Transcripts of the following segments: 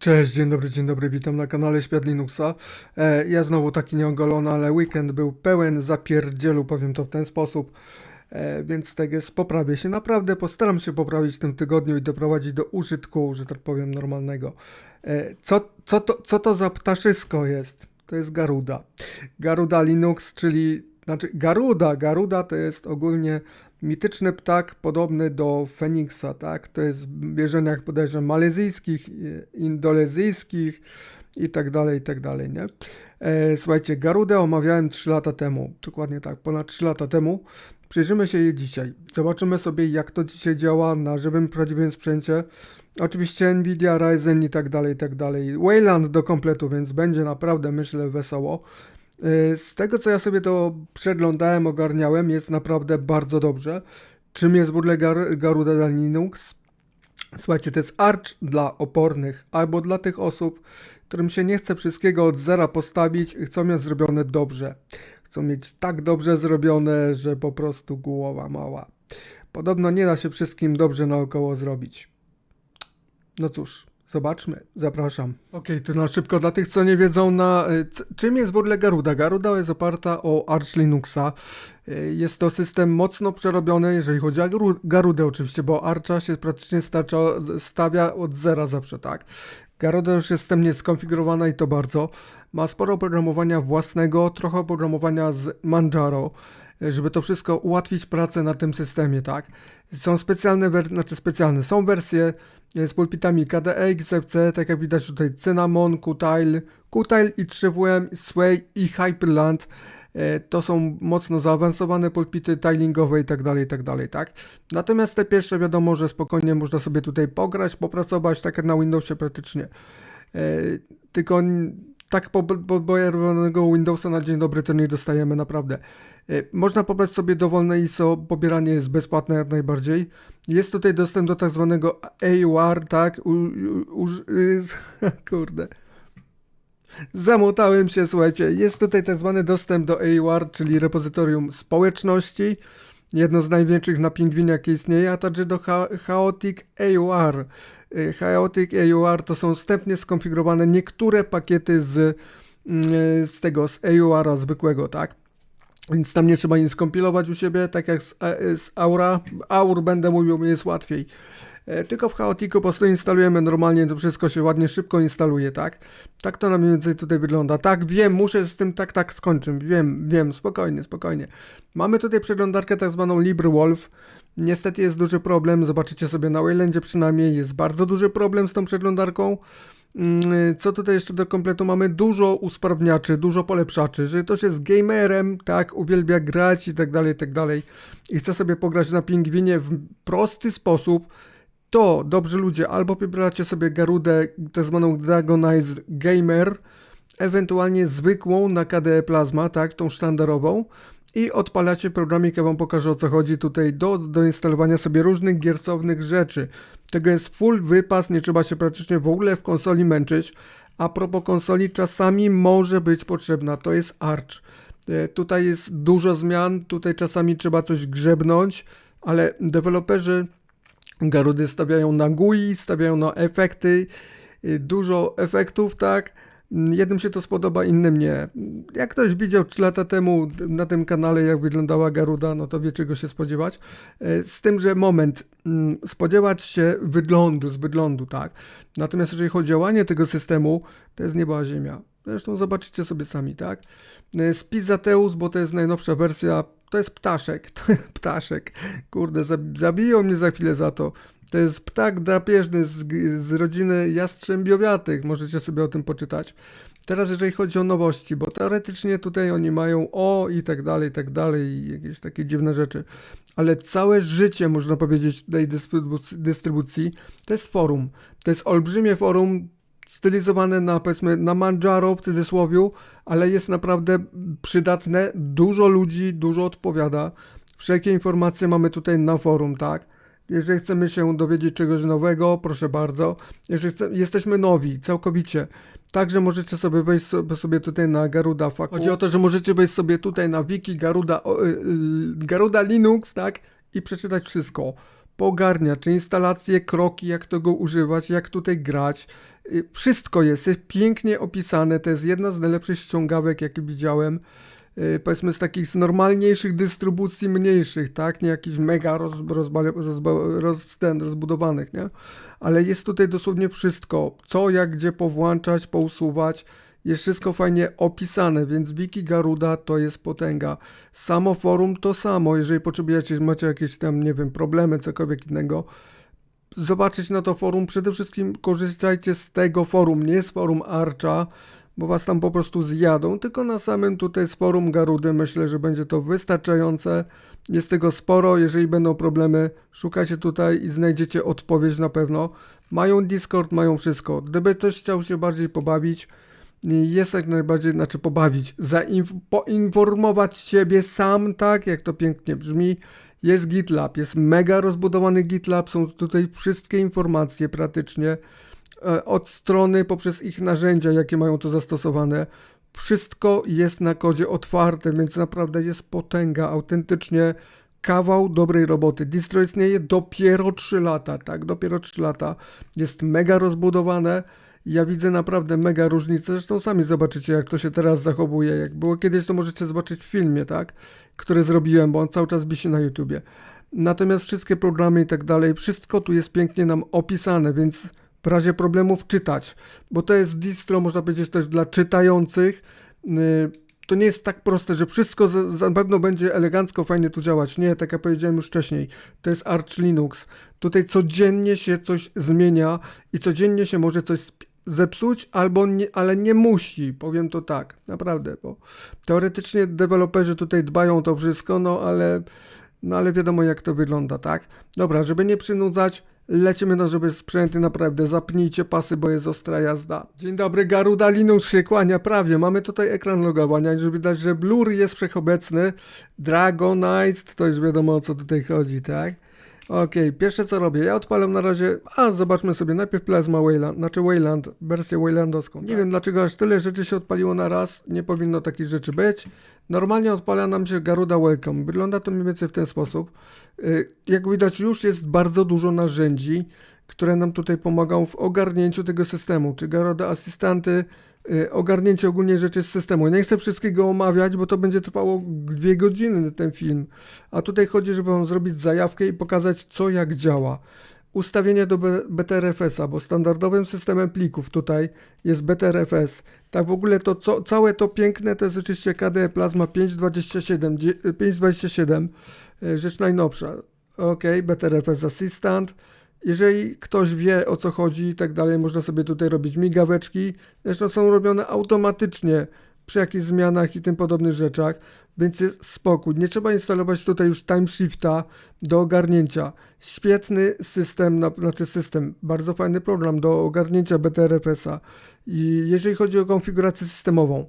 Cześć, dzień dobry, dzień dobry, witam na kanale Świat Linuxa. E, ja znowu taki nieogolony, ale weekend był pełen zapierdzielu, powiem to w ten sposób. E, więc tak jest, poprawię się. Naprawdę postaram się poprawić w tym tygodniu i doprowadzić do użytku, że tak powiem, normalnego. E, co, co, to, co to za ptaszysko jest? To jest Garuda. Garuda Linux, czyli, znaczy Garuda, Garuda to jest ogólnie mityczny ptak podobny do Feniksa, tak? To jest w wierzeniach podejrzewam malezyjskich, indolezyjskich i tak dalej, i tak dalej, nie? E, słuchajcie, Garudę omawiałem 3 lata temu, dokładnie tak, ponad 3 lata temu. Przyjrzymy się jej dzisiaj. Zobaczymy sobie, jak to dzisiaj działa na żywym, prawdziwym sprzęcie. Oczywiście Nvidia, Ryzen i tak dalej, i tak dalej. Wayland do kompletu, więc będzie naprawdę, myślę, wesoło. Y, z tego co ja sobie to przeglądałem, ogarniałem, jest naprawdę bardzo dobrze. Czym jest w ogóle Gar Garuda dla Linux? Słuchajcie, to jest arch dla opornych albo dla tych osób, którym się nie chce wszystkiego od zera postawić i chcą mieć zrobione dobrze. Chcą mieć tak dobrze zrobione, że po prostu głowa mała. Podobno nie da się wszystkim dobrze naokoło zrobić. No cóż, Zobaczmy, zapraszam. Ok, to na szybko dla tych, co nie wiedzą, na y, czym jest w ogóle Garuda. Garuda jest oparta o Arch Linuxa. Y, jest to system mocno przerobiony, jeżeli chodzi o Garudę oczywiście, bo Archa się praktycznie stacza, stawia od zera zawsze, tak? Garuda już jest wstępnie skonfigurowana i to bardzo. Ma sporo oprogramowania własnego, trochę oprogramowania z Manjaro żeby to wszystko ułatwić pracę na tym systemie, tak? Są specjalne, znaczy specjalne, są wersje z pulpitami KDE, XFC, tak jak widać tutaj Cinnamon, Qtile, Qtile i 3WM, Sway i Hyperland. E, to są mocno zaawansowane pulpity tilingowe i tak dalej, i tak dalej, tak? Natomiast te pierwsze wiadomo, że spokojnie można sobie tutaj pograć, popracować, tak jak na Windowsie praktycznie. E, tylko tak pobojowanego Windowsa na dzień dobry to nie dostajemy naprawdę. E, można pobrać sobie dowolne ISO, pobieranie jest bezpłatne jak najbardziej. Jest tutaj dostęp do tak zwanego AUR, tak? U, u, u, kurde. Zamotałem się, słuchajcie. Jest tutaj tak zwany dostęp do AUR, czyli repozytorium społeczności. Jedno z największych na Pingwinie, jakie istnieje, a także do Chaotic AUR. E, Chaotic AUR to są wstępnie skonfigurowane niektóre pakiety z, mm, z tego, z AUR-a zwykłego, tak? Więc tam nie trzeba nic skompilować u siebie, tak jak z, e, z Aura. Aur będę mówił, jest łatwiej. E, tylko w Chaotiku po prostu instalujemy normalnie, to wszystko się ładnie szybko instaluje, tak? Tak to na mniej więcej tutaj wygląda. Tak, wiem, muszę z tym tak, tak skończyć. Wiem, wiem, spokojnie, spokojnie. Mamy tutaj przeglądarkę tak zwaną LibreWolf. Niestety jest duży problem, zobaczycie sobie na Waylandzie przynajmniej, jest bardzo duży problem z tą przeglądarką. Mm, co tutaj jeszcze do kompletu mamy? Dużo usprawniaczy, dużo polepszaczy, że ktoś jest gamerem, tak, uwielbia grać i tak dalej, i tak dalej i chce sobie pograć na pingwinie w prosty sposób, to dobrzy ludzie albo wybracie sobie Garudę, tak zwaną Dragonize Gamer, ewentualnie zwykłą na KDE Plasma, tak, tą sztandarową, i odpalacie programik, ja wam pokażę o co chodzi tutaj do, do instalowania sobie różnych giercownych rzeczy. Tego jest full wypas, nie trzeba się praktycznie w ogóle w konsoli męczyć. A propos konsoli, czasami może być potrzebna, to jest Arch. E, tutaj jest dużo zmian, tutaj czasami trzeba coś grzebnąć, ale deweloperzy Garudy stawiają na GUI, stawiają na efekty, e, dużo efektów, tak? Jednym się to spodoba, innym nie. Jak ktoś widział 3 lata temu na tym kanale, jak wyglądała Garuda, no to wie czego się spodziewać. E, z tym, że moment, mm, spodziewać się wyglądu, z wyglądu, tak. Natomiast jeżeli chodzi o działanie tego systemu, to jest nieba ziemia. Zresztą zobaczycie sobie sami, tak. E, Spizateus, bo to jest najnowsza wersja, to jest ptaszek, to jest ptaszek. Kurde, zabiją mnie za chwilę za to. To jest ptak drapieżny z, z rodziny jastrzębiowiatych, możecie sobie o tym poczytać. Teraz jeżeli chodzi o nowości, bo teoretycznie tutaj oni mają o i tak dalej, i tak dalej, i jakieś takie dziwne rzeczy, ale całe życie, można powiedzieć, tej dystrybucji, dystrybucji to jest forum. To jest olbrzymie forum, stylizowane na, powiedzmy, na Manjaro w cudzysłowiu, ale jest naprawdę przydatne, dużo ludzi, dużo odpowiada. Wszelkie informacje mamy tutaj na forum, tak? Jeżeli chcemy się dowiedzieć czegoś nowego, proszę bardzo. Jeżeli chce, jesteśmy nowi, całkowicie, także możecie sobie wejść sobie tutaj na Garuda Faku. Chodzi o to, że możecie wejść sobie tutaj na wiki Garuda, y, y, Garuda Linux, tak? I przeczytać wszystko. Pogarnia, czy instalacje, kroki, jak to go używać, jak tutaj grać. Y, Wszystko jest, jest pięknie opisane, to jest jedna z najlepszych ściągawek, jakie widziałem. Y, Powiedzmy z takich z normalniejszych dystrybucji mniejszych, tak? Nie jakichś mega roz, roz, ten, rozbudowanych, nie? Ale jest tutaj dosłownie wszystko, co, jak, gdzie powłączać, pousuwać. Jest wszystko fajnie opisane, więc Wiki Garuda to jest potęga. Samo forum to samo, jeżeli potrzebujecie, macie jakieś tam, nie wiem, problemy, cokolwiek innego, zobaczyć na to forum, przede wszystkim korzystajcie z tego forum, nie z forum Archa, bo was tam po prostu zjadą, tylko na samym tutaj z forum Garudy myślę, że będzie to wystarczające. Jest tego sporo, jeżeli będą problemy, szukajcie tutaj i znajdziecie odpowiedź na pewno. Mają Discord, mają wszystko. Gdyby ktoś chciał się bardziej pobawić, jest jak najbardziej, znaczy pobawić, poinformować ciebie sam, tak jak to pięknie brzmi. Jest GitLab, jest mega rozbudowany GitLab, są tutaj wszystkie informacje praktycznie e, od strony poprzez ich narzędzia, jakie mają tu zastosowane. Wszystko jest na kodzie otwartym, więc naprawdę jest potęga, autentycznie kawał dobrej roboty. Distro istnieje dopiero 3 lata, tak, dopiero 3 lata. Jest mega rozbudowane. Ja widzę naprawdę mega różnicę. Zresztą sami zobaczycie, jak to się teraz zachowuje. Jak było kiedyś, to możecie zobaczyć w filmie, tak? Który zrobiłem, bo on cały czas wisi na YouTubie. Natomiast wszystkie programy i tak dalej, wszystko tu jest pięknie nam opisane, więc w razie problemów czytać. Bo to jest distro, można powiedzieć, też dla czytających. Yy, to nie jest tak proste, że wszystko za pewno będzie elegancko, fajnie tu działać. Nie, tak jak powiedziałem już wcześniej, to jest Arch Linux. Tutaj codziennie się coś zmienia i codziennie się może coś zepsuć, albo nie, ale nie musi, powiem to tak, naprawdę, bo teoretycznie deweloperzy tutaj dbają o to wszystko, no ale, no ale wiadomo jak to wygląda, tak? Dobra, żeby nie przynudzać, lecimy na żeby sprzęty, naprawdę zapnijcie pasy, bo jest ostra jazda. Dzień dobry, Garuda Linux się kłania prawie, mamy tutaj ekran logowania, żeby widać, że blur jest wszechobecny, Dragonized, to już wiadomo o co tutaj chodzi, tak? Okej, pierwsze co robię, ja odpalam na razie, a zobaczmy sobie najpierw Plasma Wayland, znaczy Wayland, wersję Waylandowską. Nie wiem dlaczego aż tyle rzeczy się odpaliło na raz, nie powinno takich rzeczy być. Normalnie odpala nam się Garuda Welcome, wygląda to mniej więcej w ten sposób. Y, Jak widać już jest bardzo dużo narzędzi, które nam tutaj pomogą w ogarnięciu tego systemu, czy Garuda Asystanty, y, ogarnięcie ogólnie rzeczy z systemu. Nie chcę wszystkiego omawiać, bo to będzie trwało dwie godziny ten film. A tutaj chodzi, żeby wam zrobić zajawkę i pokazać co jak działa. Ustawienie do BTRFS-a, bo standardowym systemem plików tutaj jest BTRFS. Tak w ogóle to co, całe to piękne to jest oczywiście KDE Plasma 5.27, dzie- 5.27, y, rzecz najnowsza. Ok, BTRFS Assistant. Jeżeli ktoś wie o co chodzi i tak dalej, można sobie tutaj robić migaweczki. Zresztą są robione automatycznie przy jakichś zmianach i tym podobnych rzeczach, więc jest spokój. Nie trzeba instalować tutaj już timeshifta do ogarnięcia. Świetny system, na- znaczy system, bardzo fajny program do ogarnięcia BTRFS-a. I jeżeli chodzi o konfigurację systemową,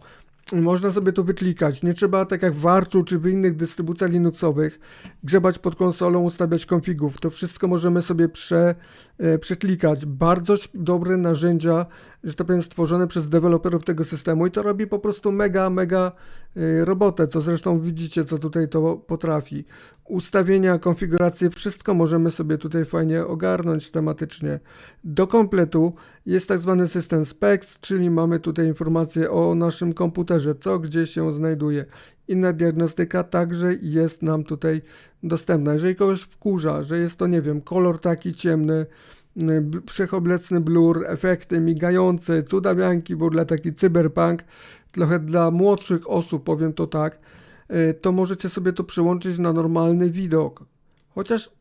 można sobie to wyklikać. Nie trzeba, tak jak w Archu czy w innych dystrybucjach Linuxowych, grzebać pod konsolą, ustawiać konfigów. To wszystko możemy sobie prze, e, przeklikać. Bardzo dobre narzędzia, że tak powiem, stworzone przez deweloperów tego systemu i to robi po prostu mega, mega e, robotę, co zresztą widzicie, co tutaj to potrafi. Ustawienia, konfiguracje, wszystko możemy sobie tutaj fajnie ogarnąć tematycznie. Do kompletu jest tak zwany system specs, czyli mamy tutaj informacje o naszym komputerze, co gdzie się znajduje. Inna diagnostyka także jest nam tutaj dostępna. Jeżeli kogoś wkurza, że jest to, nie wiem, kolor taki ciemny, b- wszechobecny blur, efekty migające, cudawianki, w ogóle taki cyberpunk, trochę dla młodszych osób, powiem to tak, y, to możecie sobie to przełączyć na normalny widok. Chociaż,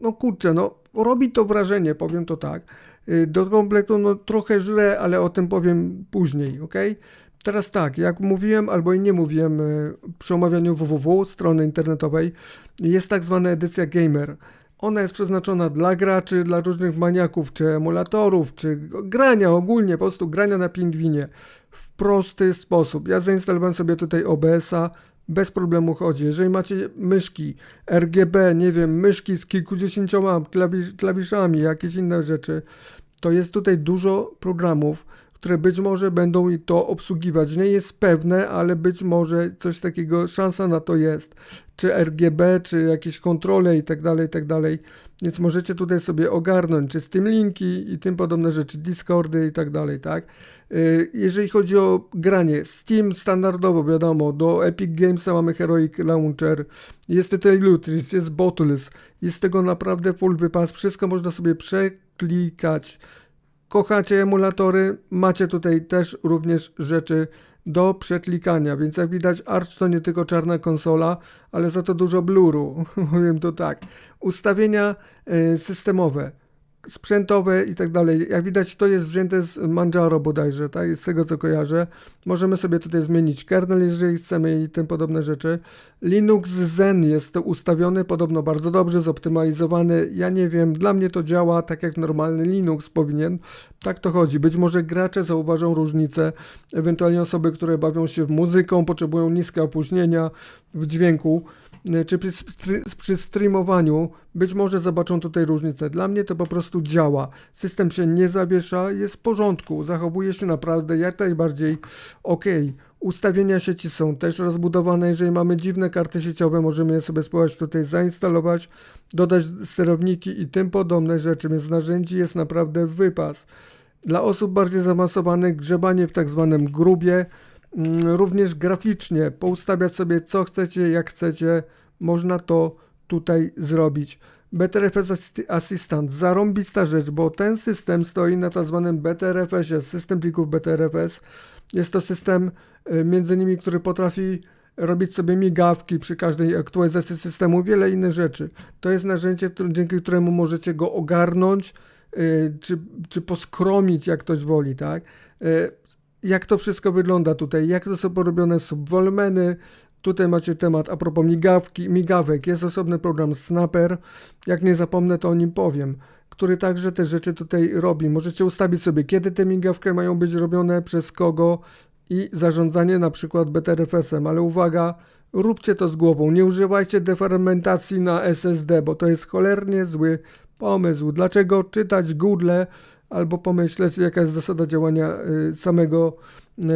no kurczę, no robi to wrażenie, powiem to tak. Y, Do kompletu no trochę źle, ale o tym powiem później, ok? Teraz tak, jak mówiłem albo i nie mówiłem y, przy omawianiu www strony internetowej, jest tak zwana edycja gamer. Ona jest przeznaczona dla graczy, dla różnych maniaków, czy emulatorów, czy grania ogólnie, po prostu grania na pingwinie w prosty sposób. Ja zainstalowałem sobie tutaj OBS-a, bez problemu chodzi. Jeżeli macie myszki RGB, nie wiem, myszki z kilkudziesięcioma klawisz, klawiszami, jakieś inne rzeczy, to jest tutaj dużo programów, które być może będą i to obsługiwać. Nie jest pewne, ale być może coś takiego, szansa na to jest. Czy RGB, czy jakieś kontrole i tak dalej, i tak dalej. Więc możecie tutaj sobie ogarnąć, czy Steam Linki i tym podobne rzeczy, Discordy i tak dalej, tak? Y, Jeżeli chodzi o granie, Steam standardowo, wiadomo, do Epic Gamesa mamy Heroic Launcher, jest tutaj Lutris, jest Bottles, jest tego naprawdę full wypas, wszystko można sobie przeklikać. Kochacie emulatory, macie tutaj też również rzeczy do przeklikania, więc jak widać Arch to nie tylko czarna konsola, ale za to dużo bluru, powiem to tak. Ustawienia y, systemowe, sprzętowe i tak dalej. Jak widać, to jest wzięte z Manjaro bodajże, tak? Z tego co kojarzę. Możemy sobie tutaj zmienić kernel, jeżeli chcemy i tym podobne rzeczy. Linux Zen jest ustawiony podobno bardzo dobrze, zoptymalizowany. Ja nie wiem, dla mnie to działa tak jak normalny Linux powinien. Tak to chodzi. Być może gracze zauważą różnicę, ewentualnie osoby, które bawią się muzyką, potrzebują niskie opóźnienia w dźwięku czy przy, przy streamowaniu być może zobaczą tutaj różnicę. Dla mnie to po prostu działa. System się nie zawiesza, jest w porządku, zachowuje się naprawdę jak najbardziej ok. Ustawienia sieci są też rozbudowane. Jeżeli mamy dziwne karty sieciowe, możemy je sobie spróbować tutaj zainstalować, dodać sterowniki i tym podobne rzeczy, więc narzędzi jest naprawdę wypas. Dla osób bardziej zaawansowanych grzebanie w tak zwanym grubie, również graficznie poustawiać sobie co chcecie, jak chcecie, można to tutaj zrobić. BTRFS Assistant, zarąbista rzecz, bo ten system stoi na tzw. Tak BTRFS-ie, system plików BTRFS. Jest to system y, między innymi, który potrafi robić sobie migawki przy każdej aktualizacji systemu, wiele innych rzeczy. To jest narzędzie, dzięki któremu możecie go ogarnąć, y, czy, czy poskromić, jak ktoś woli, tak? Jak to wszystko wygląda tutaj, jak to są porobione subwolmeny. Tutaj macie temat a propos migawki, migawek. Jest osobny program Snapper. Jak nie zapomnę, to o nim powiem, który także te rzeczy tutaj robi. Możecie ustawić sobie, kiedy te migawki mają być robione, przez kogo i zarządzanie na przykład BTRFS-em. Ale uwaga, róbcie to z głową. Nie używajcie defermentacji na SSD, bo to jest cholernie zły pomysł. Dlaczego czytać Google albo pomyśleć, jaka jest zasada działania y, samego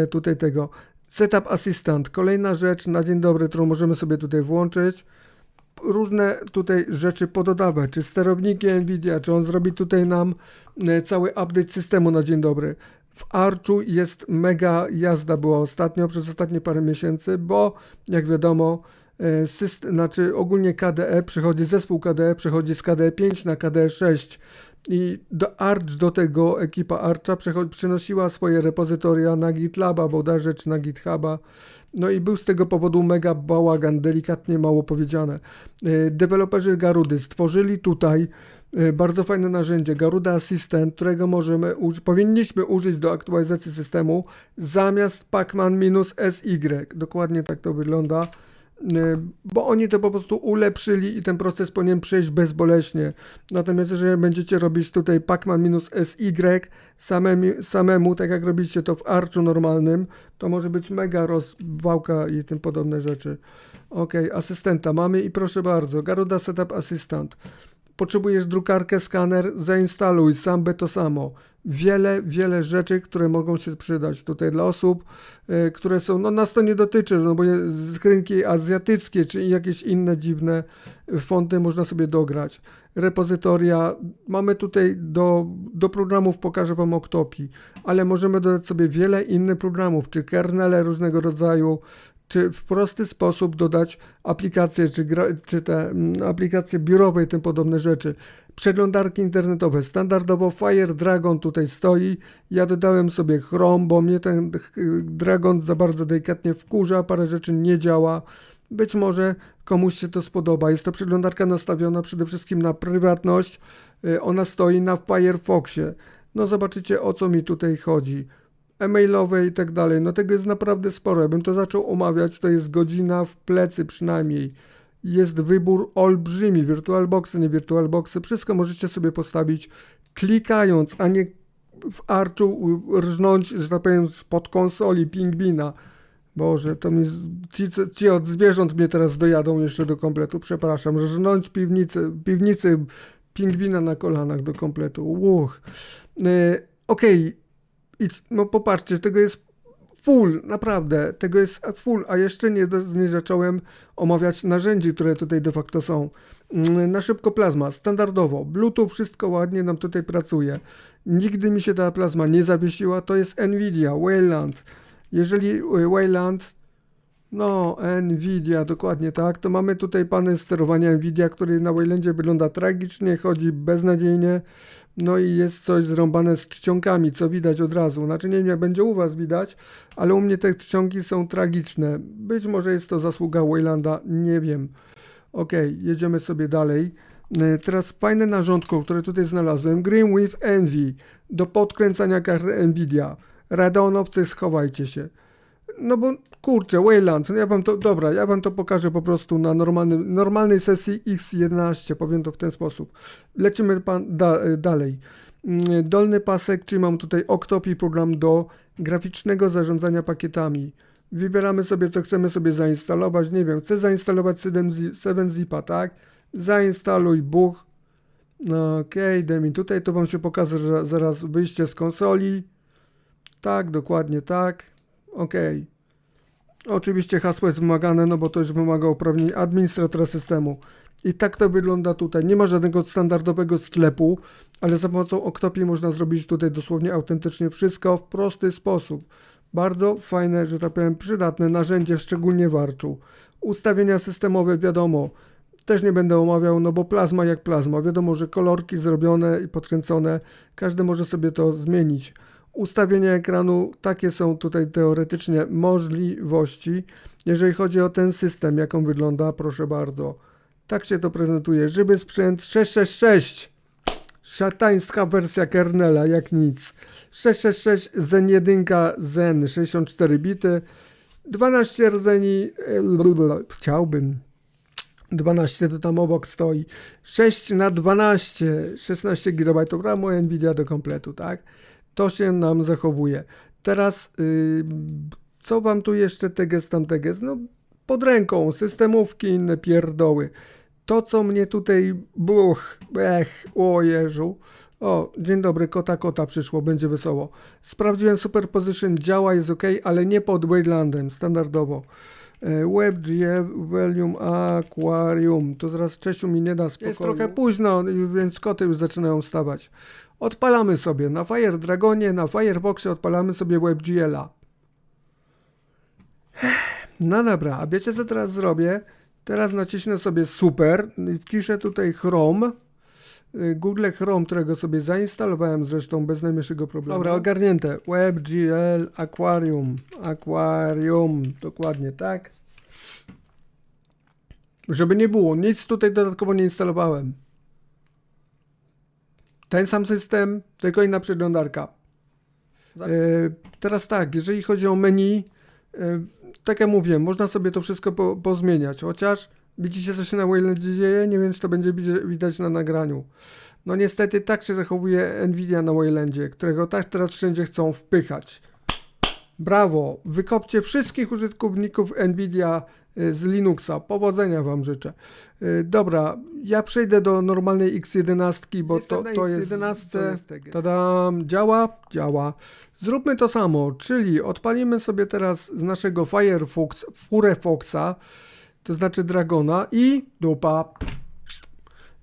y, tutaj tego. Setup Assistant, kolejna rzecz na dzień dobry, którą możemy sobie tutaj włączyć. Różne tutaj rzeczy pododawać, czy sterowniki Nvidia, czy on zrobi tutaj nam y, cały update systemu na dzień dobry. W Archu jest mega jazda była ostatnio, przez ostatnie parę miesięcy, bo jak wiadomo, system, znaczy ogólnie KDE przychodzi, zespół KDE przechodzi z KDE 5 na KDE 6 i do Arch, do tego ekipa Archa przynosiła swoje repozytoria na GitLaba bodajże, czy na GitHuba. No i był z tego powodu mega bałagan, delikatnie mało powiedziane. E, deweloperzy Garudy stworzyli tutaj e, bardzo fajne narzędzie, Garuda Assistant, którego możemy, powinniśmy użyć do aktualizacji systemu zamiast pacman-sy. Dokładnie tak to wygląda. Y, bo oni to po prostu ulepszyli i ten proces powinien przejść bezboleśnie. Natomiast jeżeli będziecie robić tutaj pacman-sy samemu, samemu, tak jak robicie to w Archu normalnym, to może być mega rozwałka i tym podobne rzeczy. Ok, asystenta mamy i proszę bardzo, Garuda Setup Assistant. Potrzebujesz drukarkę, skaner, zainstaluj, sam by to samo wiele, wiele rzeczy, które mogą się przydać tutaj dla osób, y, które są, no nas to nie dotyczy, no bo z rynki azjatyckie czy jakieś inne dziwne fonty można sobie dograć. Repozytoria, mamy tutaj do, do programów, pokażę Wam Octopi, ale możemy dodać sobie wiele innych programów, czy kernele różnego rodzaju, czy w prosty sposób dodać aplikacje, czy, czy te mm, aplikacje biurowe i tym podobne rzeczy. Przeglądarki internetowe, standardowo Fire Dragon tutaj stoi. Ja dodałem sobie Chrome, bo mnie ten Dragon za bardzo delikatnie wkurza, parę rzeczy nie działa. Być może komuś się to spodoba. Jest to przeglądarka nastawiona przede wszystkim na prywatność. Y, ona stoi na Firefoxie. No zobaczycie o co mi tutaj chodzi e-mailowe i tak dalej. No tego jest naprawdę sporo. Jakbym to zaczął omawiać, to jest godzina w plecy przynajmniej. Jest wybór olbrzymi. VirtualBoxy, nie VirtualBoxy. Wszystko możecie sobie postawić klikając, a nie w arczu rżnąć, że tak powiem, spod konsoli pingwina. Boże, to mi ci, ci od zwierząt mnie teraz dojadą jeszcze do kompletu, przepraszam. Rżnąć piwnicy, piwnicy pingwina na kolanach do kompletu. Uch. Yy, Okej, okay I no popatrzcie, tego jest full, naprawdę, tego jest full, a jeszcze nie, nie zacząłem omawiać narzędzi, które tutaj de facto są. Mm, Na szybko plazma, standardowo, Bluetooth, wszystko ładnie nam tutaj pracuje. Nigdy mi się ta plazma nie zawiesiła, to jest Nvidia, Wayland. Jeżeli y, Wayland, no Nvidia, dokładnie tak, to mamy tutaj panel sterowania Nvidia, który na Waylandzie wygląda tragicznie, chodzi beznadziejnie. No i jest coś zrąbane z czcionkami, co widać od razu. Znaczy nie wiem jak będzie u was widać, ale u mnie te czcionki są tragiczne. Być może jest to zasługa Waylanda, nie wiem. Ok, jedziemy sobie dalej. E, Teraz fajne narządko, które tutaj znalazłem. Green with Envy do podkręcania kart Nvidia. Radonowcy, schowajcie się. No bo kurczę, Wayland, ja wam to, dobra, ja wam to pokażę po prostu na normalnym, normalnej sesji X11, powiem to w ten sposób. Lecimy pan, da, dalej. Mm, Dolny pasek, czyli mam tutaj Octopi program do graficznego zarządzania pakietami. Wybieramy sobie, co chcemy sobie zainstalować. Nie wiem, chcę zainstalować 7-zipa, tak? Zainstaluj buch. No, Okej, okay, daj mi tutaj, to wam się pokaże że zaraz wyjście z konsoli. Tak, dokładnie tak. Okej. Oczywiście hasło jest wymagane, no bo to już wymaga uprawnień administratora systemu. I tak to wygląda tutaj. Nie ma żadnego standardowego sklepu, ale za pomocą Octopi można zrobić tutaj dosłownie autentycznie wszystko w prosty sposób. Bardzo fajne, że tak powiem, przydatne narzędzie, szczególnie w Arczu. Ustawienia systemowe, wiadomo, też nie będę omawiał, no bo plazma jak plazma. Wiadomo, że kolorki zrobione i podkręcone, każdy może sobie to zmienić. Ustawienia ekranu, takie są tutaj teoretycznie możliwości. Jeżeli chodzi o ten system, jak on wygląda, proszę bardzo. Tak się to prezentuje. Żywy sprzęt 666. Szatańska wersja kernela, jak nic. 666 Zen 1, Zen 64 bity. 12 rdzeni. e, Chciałbym. 12 to tam obok stoi. 6 na 12, 16 GB RAMu Nvidia do kompletu, tak? To się nam zachowuje. Teraz, yy, co wam tu jeszcze teges tam teges? No, pod ręką, systemówki, inne pierdoły. To, co mnie tutaj, buch, ech, o Jeżu. O, dzień dobry, kota kota przyszło, będzie wesoło. Sprawdziłem Superposition, działa, jest ok, ale nie pod Waylandem, standardowo. E, WebGL, Volume, Aquarium. To zaraz Czesiu mi nie da spokoju. Jest trochę późno, więc koty już zaczynają wstawać. Odpalamy sobie na Fire Dragonie, na Firefoxie odpalamy sobie WebGL-a. No dobra, a wiecie co teraz zrobię? Teraz naciśnę sobie Super, wciszę tutaj Chrome. y, Google Chrome, którego sobie zainstalowałem zresztą bez najmniejszego problemu. Dobra, ogarnięte. WebGL Aquarium. Aquarium, dokładnie tak. Żeby nie było, nic tutaj dodatkowo nie instalowałem. Ten sam system, tylko inna przeglądarka. E, teraz tak, jeżeli chodzi o menu, e, tak jak mówiłem, można sobie to wszystko po, pozmieniać, chociaż widzicie co się na Waylandzie dzieje, nie wiem czy to będzie widać na nagraniu. No niestety tak się zachowuje Nvidia na Waylandzie, którego tak teraz wszędzie chcą wpychać. Brawo, wykopcie wszystkich użytkowników Nvidia y, z Linuxa. Powodzenia Wam życzę. Y, Dobra, ja przejdę do normalnej X11, bo Jestem to, to jest X11, to jest teges. Tadam, działa? Działa. Zróbmy to samo, czyli odpalimy sobie teraz z naszego Firefox, Firefoxa, to znaczy Dragona i dupa.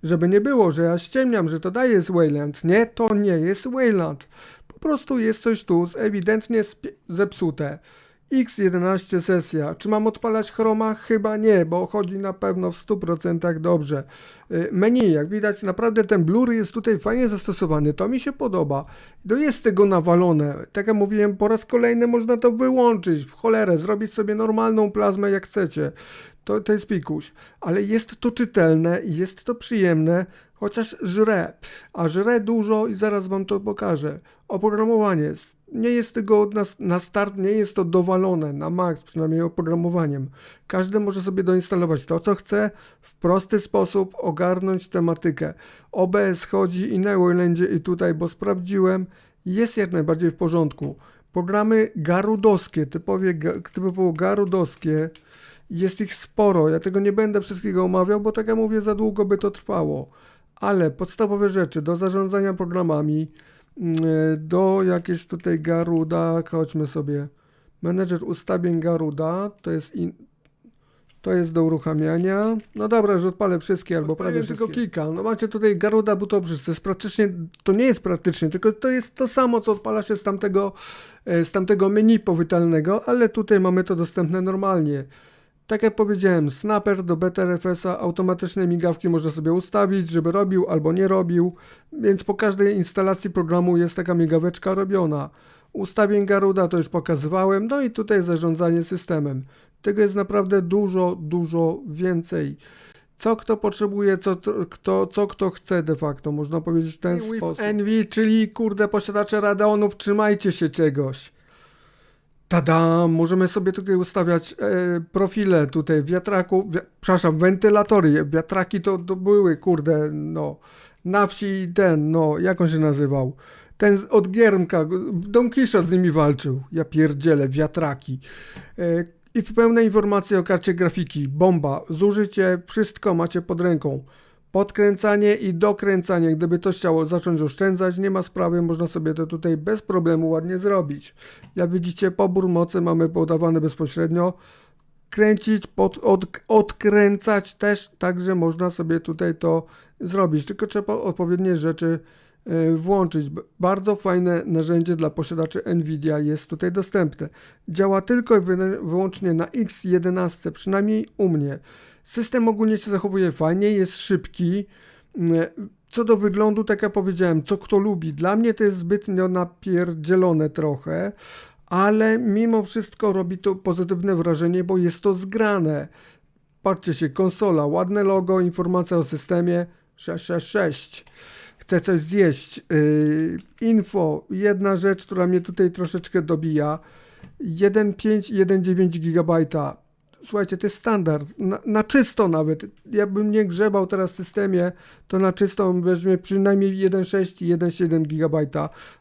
Żeby nie było, że ja ściemniam, że to daje z Wayland. Nie, to nie jest Wayland. Po prostu jest coś tu ewidentnie zepsute. X11 sesja. Czy mam odpalać Chroma? Chyba nie, bo chodzi na pewno w 100% dobrze. Y, Menu, jak widać, naprawdę ten blur jest tutaj fajnie zastosowany. To mi się podoba. To jest tego nawalone. Tak jak mówiłem, po raz kolejny można to wyłączyć. W cholerę, zrobić sobie normalną plazmę jak chcecie. To, to jest pikuś. Ale jest to czytelne jest to przyjemne, chociaż żre. A żre dużo i zaraz wam to pokażę. Oprogramowanie. Nie jest tego na, na start, nie jest to dowalone na max, przynajmniej oprogramowaniem. Każdy może sobie doinstalować to, co chce, w prosty sposób ogarnąć tematykę. OBS chodzi i na Waylandzie i tutaj, bo sprawdziłem, jest jak najbardziej w porządku. Programy garudowskie, typowo, typowo garudowskie, jest ich sporo. Ja tego nie będę wszystkiego omawiał, bo tak jak mówię, za długo by to trwało. Ale podstawowe rzeczy do zarządzania programami, mm, do jakieś tutaj Garuda, chodźmy sobie. Menedżer ustawień Garuda, to jest in, to jest do uruchamiania. No dobra, już odpalę wszystkie albo prawie Odpaliłem tylko wszystkie. kilka. No macie tutaj Garuda Butobrzys, to jest praktycznie, to nie jest praktycznie, tylko to jest to samo, co odpala się z tamtego, e, z tamtego menu powitalnego, ale tutaj mamy to dostępne normalnie. Tak jak powiedziałem, snapper do BTRFS-a, automatyczne migawki można sobie ustawić, żeby robił albo nie robił, więc po każdej instalacji programu jest taka migaweczka robiona. Ustawień Garuda to już pokazywałem, no i tutaj zarządzanie systemem. Tego jest naprawdę dużo, dużo więcej. Co kto potrzebuje, co, to- kto, co kto chce de facto, można powiedzieć w ten With sposób. Envy, czyli kurde posiadacze Radeonów, trzymajcie się czegoś. Tada, możemy sobie tutaj ustawiać e, profile tutaj wiatraków, wi przepraszam, wentylatory, wiatraki to, to były, kurde, no, na wsi ten, no, jak on się nazywał? Ten z, od Giermka, Don Quixote z nimi walczył, ja pierdzielę, wiatraki. E, I pełne informacje o karcie grafiki, bomba, zużycie, wszystko macie pod ręką. Podkręcanie i dokręcanie, gdyby to chciało zacząć oszczędzać, nie ma sprawy, można sobie to tutaj bez problemu ładnie zrobić. Jak widzicie, pobór mocy mamy podawany bezpośrednio. Kręcić, pod, od, odkręcać też, także można sobie tutaj to zrobić. Tylko trzeba odpowiednie rzeczy e, włączyć. Bardzo fajne narzędzie dla posiadaczy Nvidia jest tutaj dostępne. Działa tylko i wyłą- wyłącznie na X11, przynajmniej u mnie. System ogólnie się zachowuje fajnie, jest szybki. Mm, Co do wyglądu, tak jak powiedziałem, co kto lubi. Dla mnie to jest zbytnio napierdzielone trochę, ale mimo wszystko robi to pozytywne wrażenie, bo jest to zgrane. Patrzcie się, konsola, ładne logo, informacja o systemie 666. Chcę coś zjeść. Yy, info, jedna rzecz, która mnie tutaj troszeczkę dobija. 1,5 i 1,9 GB. Słuchajcie, to jest standard. Na, na czysto nawet. Ja bym nie grzebał teraz w systemie, to na czysto weźmie przynajmniej 1,6 i 1,7 GB.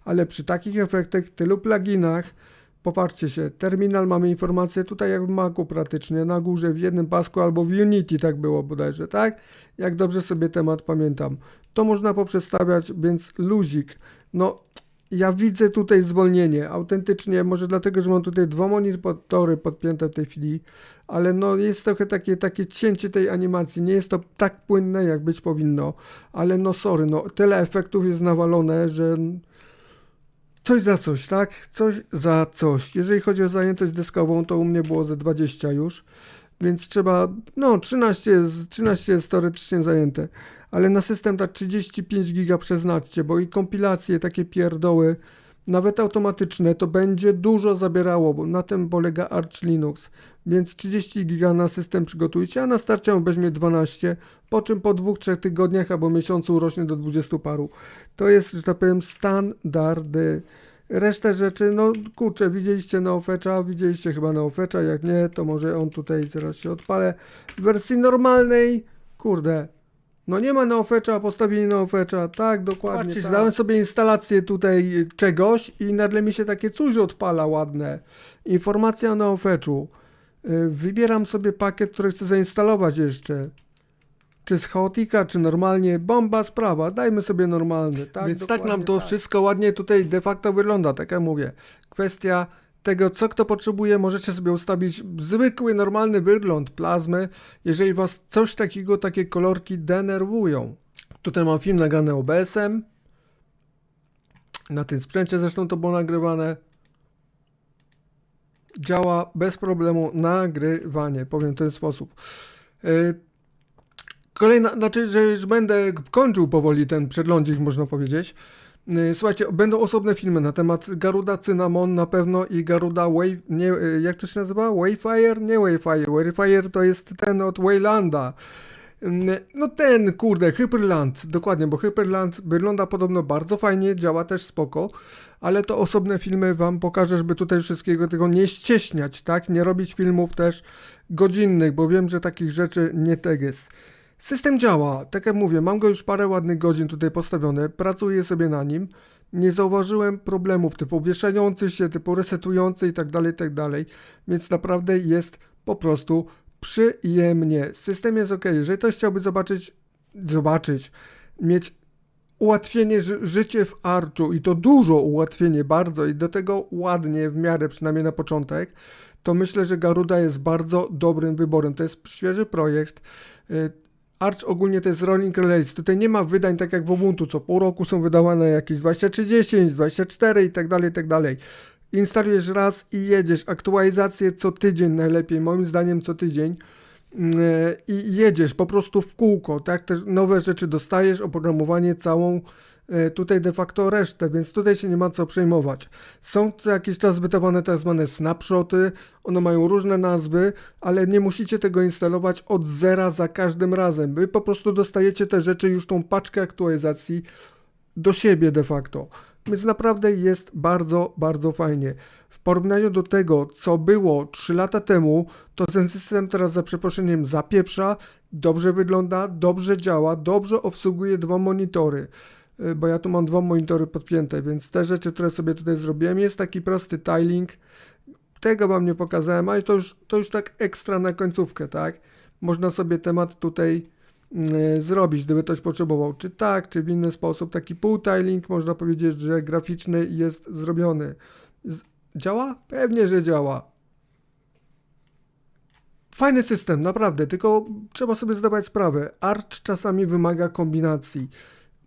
Ale przy takich efektach, tylu pluginach, popatrzcie się, terminal mamy informację tutaj jak w Macu praktycznie, na górze w jednym pasku albo w Unity tak było bodajże, tak? Jak dobrze sobie temat pamiętam. To można poprzestawiać, więc luzik. No, ja widzę tutaj zwolnienie, autentycznie, może dlatego, że mam tutaj dwa monitory podpięte w tej chwili, ale no jest trochę takie, takie cięcie tej animacji, nie jest to tak płynne, jak być powinno, ale no sorry, no tyle efektów jest nawalone, że coś za coś, tak? Coś za coś. Jeżeli chodzi o zajętość dyskową, to u mnie było ze 20 już, więc trzeba, no 13 jest, 13 jest teoretycznie zajęte, ale na system tak 35 giga przeznaczcie, bo i kompilacje, takie pierdoły, nawet automatyczne, to będzie dużo zabierało, bo na tym polega Arch Linux, więc 30 giga na system przygotujcie, a na starcie on weźmie 12, po czym po dwóch, trzech tygodniach albo miesiącu urośnie do 20 paru. To jest, że tak powiem, standardy. Resztę rzeczy, no kurczę, widzieliście Neofetcha, widzieliście chyba Neofetcha, jak nie, to może on tutaj zaraz się odpalę. W wersji normalnej, kurde, no nie ma Neofetcha, postawili Neofetcha, tak, dokładnie. Patrzcie, tak. dałem sobie instalację tutaj y, czegoś i nagle mi się takie coś odpala ładne. Informacja o Neofetchu. Y, Wybieram sobie pakiet, który chcę zainstalować jeszcze. Czy z chaotika, czy normalnie, bomba sprawa, dajmy sobie normalny. Tak, Więc tak nam to wszystko ładnie tutaj de facto wygląda, tak jak mówię. Kwestia tego, co kto potrzebuje, możecie sobie ustawić zwykły, normalny wygląd plazmy, jeżeli was coś takiego, takie kolorki denerwują. Tutaj mam film nagrany OBS-em. Na tym sprzęcie zresztą to było nagrywane. Działa bez problemu nagrywanie, powiem w ten sposób. Yy, Kolejna, znaczy, że już będę kończył powoli ten przeglądzik, można powiedzieć. Yy, Słuchajcie, będą osobne filmy na temat Garuda Cinnamon na pewno i Garuda Wave, nie, yy, jak to się nazywa? Wayfire? Nie Wayfire, Wayfire to jest ten od Waylanda. Yy, No ten, kurde, Hyperland, dokładnie, bo Hyperland wygląda podobno bardzo fajnie, działa też spoko, ale to osobne filmy wam pokażę, żeby tutaj wszystkiego tego nie ścieśniać, tak? Nie robić filmów też godzinnych, bo wiem, że takich rzeczy nie teges. System działa, tak jak mówię, mam go już parę ładnych godzin tutaj postawione, pracuję sobie na nim. Nie zauważyłem problemów typu wieszający się, typu resetujący tak tak dalej, więc naprawdę jest po prostu przyjemnie. System jest ok. Jeżeli ktoś chciałby zobaczyć, zobaczyć, mieć ułatwienie ży- życie w Archu i to dużo ułatwienie bardzo i do tego ładnie w miarę przynajmniej na początek, to myślę, że Garuda jest bardzo dobrym wyborem. To jest świeży projekt. Arch ogólnie to jest rolling release. Tutaj nie ma wydań tak jak w Ubuntu, co pół roku są wydawane jakieś 2310, 24 i tak dalej, i tak dalej. Instalujesz raz i jedziesz. Aktualizacje co tydzień najlepiej, moim zdaniem co tydzień. Yy, I jedziesz po prostu w kółko, tak? Też nowe rzeczy dostajesz, oprogramowanie całą tutaj de facto resztę, więc tutaj się nie ma co przejmować. Są co jakiś czas wydawane tak zwane snapshoty, one mają różne nazwy, ale nie musicie tego instalować od zera za każdym razem. Wy po prostu dostajecie te rzeczy, już tą paczkę aktualizacji do siebie de facto. Więc naprawdę jest bardzo, bardzo fajnie. W porównaniu do tego, co było 3 lata temu, to ten system teraz za przeproszeniem zapieprza, dobrze wygląda, dobrze działa, dobrze obsługuje dwa monitory. Y, Bo ja tu mam dwa monitory podpięte, więc te rzeczy, które sobie tutaj zrobiłem, jest taki prosty tiling. Tego wam nie pokazałem, ale to już, to już tak ekstra na końcówkę, tak? Można sobie temat tutaj y, zrobić, gdyby ktoś potrzebował. Czy tak, czy w inny sposób. Taki pół-tiling, można powiedzieć, że graficzny jest zrobiony. Z- Działa? Pewnie, że działa. Fajny system, naprawdę, tylko trzeba sobie zdawać sprawę. Arch czasami wymaga kombinacji.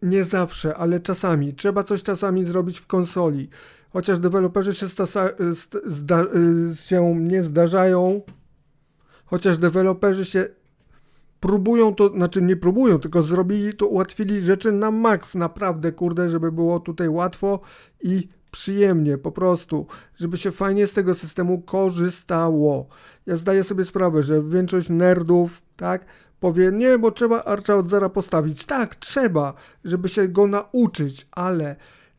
Nie zawsze, ale czasami. Trzeba coś czasami zrobić w konsoli. Chociaż deweloperzy się, stasa, st, zda, y, się nie zdarzają, chociaż deweloperzy się próbują to, znaczy nie próbują, tylko zrobili to, ułatwili rzeczy na maks, naprawdę, kurde, żeby było tutaj łatwo i przyjemnie, po prostu, żeby się fajnie z tego systemu korzystało. Ja zdaję sobie sprawę, że większość nerdów, tak, powie, nie, bo trzeba Archa od zera postawić. Tak, trzeba, żeby się go nauczyć, ale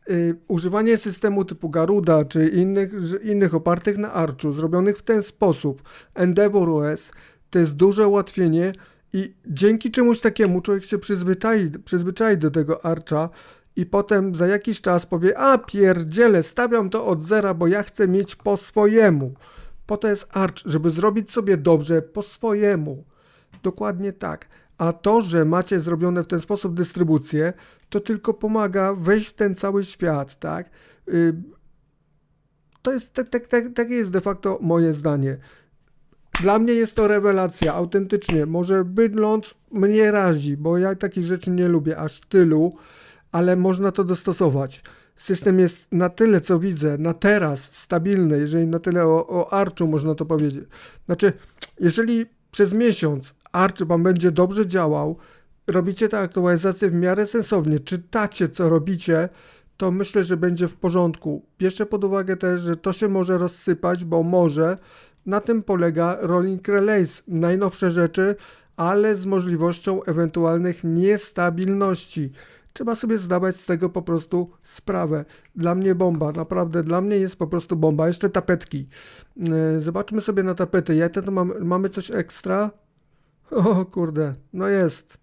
y, używanie systemu typu Garuda czy innych, innych opartych na Archu, zrobionych w ten sposób, Endeavor OS, to jest duże ułatwienie i dzięki czemuś takiemu człowiek się przyzwyczai, przyzwyczai do tego Archa i potem za jakiś czas powie, a pierdziele, stawiam to od zera, bo ja chcę mieć po swojemu. Po to jest Arch, żeby zrobić sobie dobrze po swojemu. Dokładnie tak. A to, że macie zrobione w ten sposób dystrybucję, to tylko pomaga wejść w ten cały świat, tak? To jest, tak, tak, tak, takie jest de facto moje zdanie. Dla mnie jest to rewelacja, autentycznie. Może wygląd mnie razi, bo ja takich rzeczy nie lubię aż tylu, ale można to dostosować. System jest na tyle, co widzę, na teraz stabilny, jeżeli na tyle o, o Archu można to powiedzieć. Znaczy, jeżeli przez miesiąc Arch wam będzie dobrze działał, robicie te aktualizacje w miarę sensownie, czytacie, co robicie, to myślę, że będzie w porządku. Bierzcie pod uwagę też, że to się może rozsypać, bo może. Na tym polega Rolling Release. Najnowsze rzeczy, ale z możliwością ewentualnych niestabilności. Trzeba sobie zdawać z tego po prostu sprawę. Dla mnie bomba, naprawdę dla mnie jest po prostu bomba. Jeszcze tapetki. Yy, Zobaczmy sobie na tapety. Ja to mam, mamy coś ekstra? O kurde, no jest.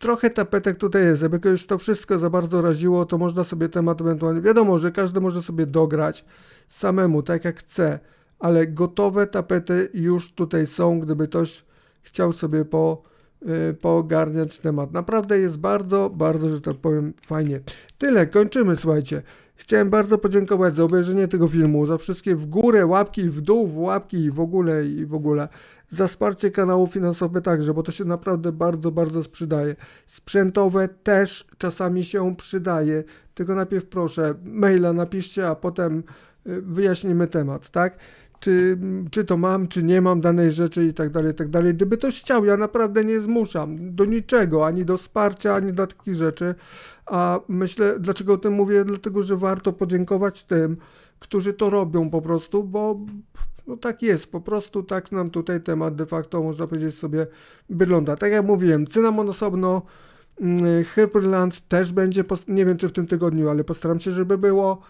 Trochę tapetek tutaj jest. Jakby kogoś to wszystko za bardzo raziło, to można sobie temat ewentualnie. Wiadomo, że każdy może sobie dograć samemu, tak jak chce, ale gotowe tapety już tutaj są, gdyby ktoś chciał sobie po, y, poogarniać temat. Naprawdę jest bardzo, bardzo, że tak powiem, fajnie. Tyle, kończymy, słuchajcie. Chciałem bardzo podziękować za obejrzenie tego filmu, za wszystkie w górę, łapki w dół, w łapki i w ogóle, i w ogóle. Za wsparcie kanału finansowe także, bo to się naprawdę bardzo, bardzo sprzedaje. Sprzętowe też czasami się przydaje. Tylko najpierw proszę, maila napiszcie, a potem y, wyjaśnimy temat, tak? Czy, czy to mam, czy nie mam danej rzeczy i tak dalej, i tak dalej. Gdyby ktoś chciał, ja naprawdę nie zmuszam do niczego, ani do wsparcia, ani do takich rzeczy. A myślę, dlaczego o tym mówię? Dlatego, że warto podziękować tym, którzy to robią po prostu, bo no tak jest, po prostu tak nam tutaj temat de facto, można powiedzieć sobie, wygląda. Tak jak mówiłem, cynamon osobno, mm, Hyperland też będzie, nie wiem czy w tym tygodniu, ale postaram się, żeby było.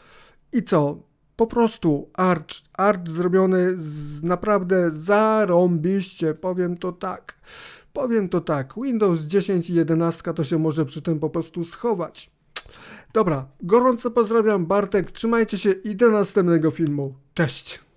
I co? Po prostu Arch, Arch zrobiony z naprawdę zarąbiście, powiem to tak. Powiem to tak, Windows 10 i 11 to się może przy tym po prostu schować. Dobra, gorąco pozdrawiam Bartek, trzymajcie się i do następnego filmu. Cześć!